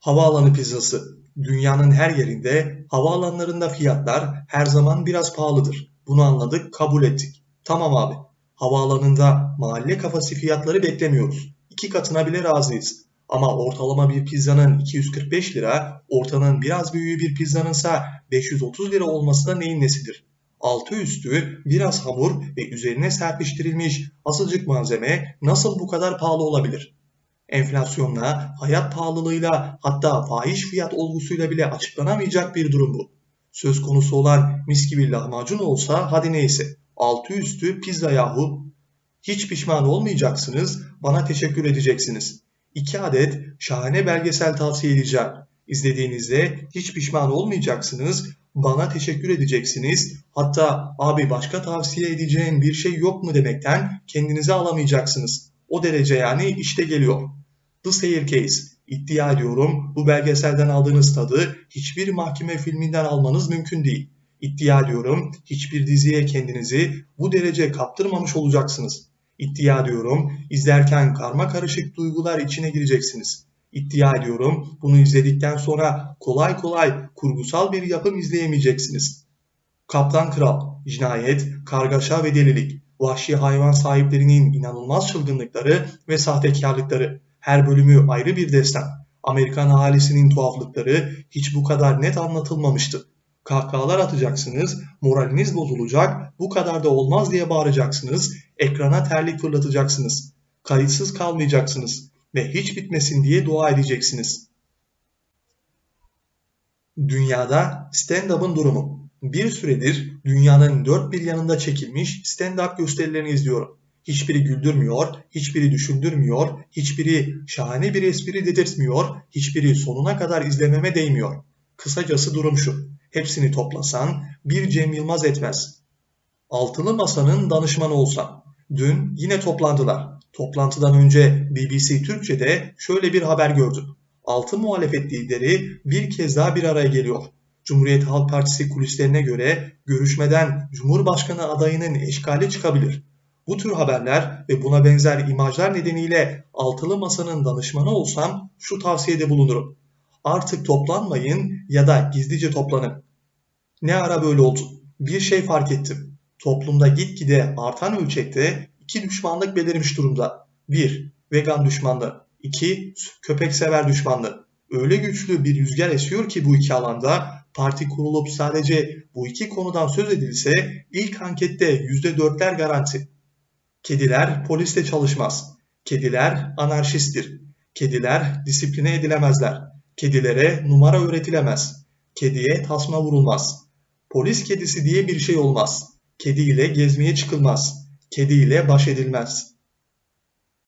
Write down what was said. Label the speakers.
Speaker 1: Havaalanı pizzası. Dünyanın her yerinde havaalanlarında fiyatlar her zaman biraz pahalıdır. Bunu anladık, kabul ettik. Tamam abi. Havaalanında mahalle kafası fiyatları beklemiyoruz. İki katına bile razıyız. Ama ortalama bir pizzanın 245 lira, ortanın biraz büyüğü bir pizzanınsa 530 lira olması da neyin nesidir? Altı üstü biraz hamur ve üzerine serpiştirilmiş azıcık malzeme nasıl bu kadar pahalı olabilir? Enflasyonla, hayat pahalılığıyla hatta fahiş fiyat olgusuyla bile açıklanamayacak bir durum bu. Söz konusu olan mis gibi lahmacun olsa hadi neyse. Altı üstü pizza yahu. Hiç pişman olmayacaksınız, bana teşekkür edeceksiniz. İki adet şahane belgesel tavsiye edeceğim. İzlediğinizde hiç pişman olmayacaksınız, bana teşekkür edeceksiniz. Hatta abi başka tavsiye edeceğin bir şey yok mu demekten kendinizi alamayacaksınız. O derece yani işte geliyor. The Staircase. İddia ediyorum bu belgeselden aldığınız tadı hiçbir mahkeme filminden almanız mümkün değil. İddia ediyorum hiçbir diziye kendinizi bu derece kaptırmamış olacaksınız. İddia ediyorum izlerken karma karışık duygular içine gireceksiniz. İddia ediyorum bunu izledikten sonra kolay kolay kurgusal bir yapım izleyemeyeceksiniz. Kaptan Kral, cinayet, kargaşa ve delilik, vahşi hayvan sahiplerinin inanılmaz çılgınlıkları ve sahtekarlıkları, her bölümü ayrı bir destan. Amerikan ahalisinin tuhaflıkları hiç bu kadar net anlatılmamıştı. Kahkahalar atacaksınız, moraliniz bozulacak, bu kadar da olmaz diye bağıracaksınız, ekrana terlik fırlatacaksınız. Kayıtsız kalmayacaksınız ve hiç bitmesin diye dua edeceksiniz. Dünyada stand-up'ın durumu. Bir süredir dünyanın dört bir yanında çekilmiş stand-up gösterilerini izliyorum. Hiçbiri güldürmüyor, hiçbiri düşündürmüyor, hiçbiri şahane bir espri dedirtmiyor, hiçbiri sonuna kadar izlememe değmiyor. Kısacası durum şu. Hepsini toplasan bir Cem Yılmaz etmez. Altılı Masa'nın danışmanı olsam. Dün yine toplandılar. Toplantıdan önce BBC Türkçe'de şöyle bir haber gördüm. Altı muhalefet lideri bir kez daha bir araya geliyor. Cumhuriyet Halk Partisi kulislerine göre görüşmeden Cumhurbaşkanı adayının eşkali çıkabilir. Bu tür haberler ve buna benzer imajlar nedeniyle altılı masanın danışmanı olsam şu tavsiyede bulunurum. Artık toplanmayın ya da gizlice toplanın. Ne ara böyle oldu? Bir şey fark ettim. Toplumda gitgide artan ölçekte iki düşmanlık belirmiş durumda. 1. Vegan düşmanlığı. 2. Köpek sever düşmanlığı. Öyle güçlü bir rüzgar esiyor ki bu iki alanda parti kurulup sadece bu iki konudan söz edilse ilk ankette %4'ler garanti. Kediler poliste çalışmaz. Kediler anarşisttir. Kediler disipline edilemezler. Kedilere numara öğretilemez. Kediye tasma vurulmaz. Polis kedisi diye bir şey olmaz. Kedi ile gezmeye çıkılmaz. Kedi ile baş edilmez.